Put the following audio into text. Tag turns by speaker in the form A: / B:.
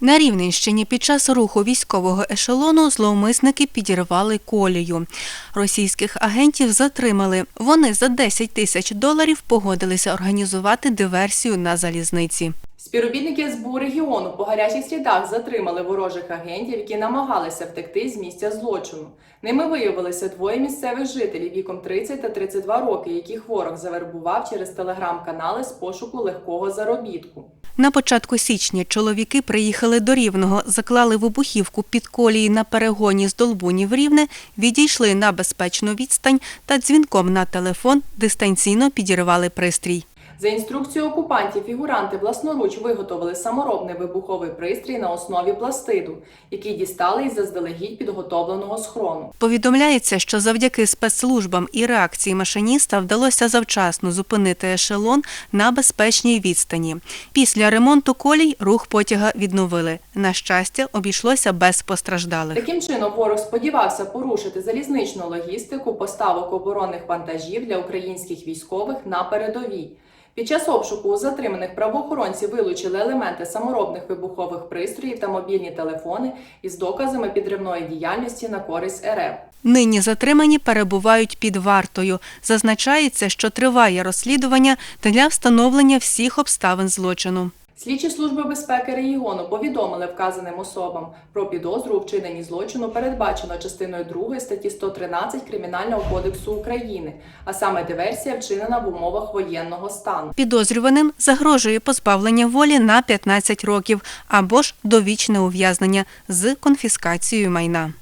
A: На Рівненщині під час руху військового ешелону зловмисники підірвали колію. Російських агентів затримали. Вони за 10 тисяч доларів погодилися організувати диверсію на залізниці.
B: Співробітники СБУ регіону по гарячих слідах затримали ворожих агентів, які намагалися втекти з місця злочину. Ними виявилися двоє місцевих жителів віком 30 та 32 роки, яких ворог завербував через телеграм-канали з пошуку легкого заробітку.
A: На початку січня чоловіки приїхали до Рівного, заклали вибухівку під колії на перегоні з Долбуні в Рівне, відійшли на безпечну відстань та дзвінком на телефон дистанційно підірвали пристрій.
B: За інструкцією окупантів, фігуранти власноруч виготовили саморобний вибуховий пристрій на основі пластиду, який дістали із заздалегідь підготовленого схрону.
A: Повідомляється, що завдяки спецслужбам і реакції машиніста вдалося завчасно зупинити ешелон на безпечній відстані. Після ремонту колій рух потяга відновили. На щастя, обійшлося без постраждалих.
B: Таким чином, ворог сподівався порушити залізничну логістику поставок оборонних вантажів для українських військових на передовій. Під час обшуку у затриманих правоохоронці вилучили елементи саморобних вибухових пристроїв та мобільні телефони із доказами підривної діяльності на користь РФ.
A: Нині затримані перебувають під вартою. Зазначається, що триває розслідування для встановлення всіх обставин злочину.
B: Слідчі служби безпеки регіону повідомили вказаним особам про підозру у вчиненні злочину, передбачено частиною 2 статті 113 Кримінального кодексу України, а саме диверсія вчинена в умовах воєнного стану.
A: Підозрюваним загрожує позбавлення волі на 15 років або ж довічне ув'язнення з конфіскацією майна.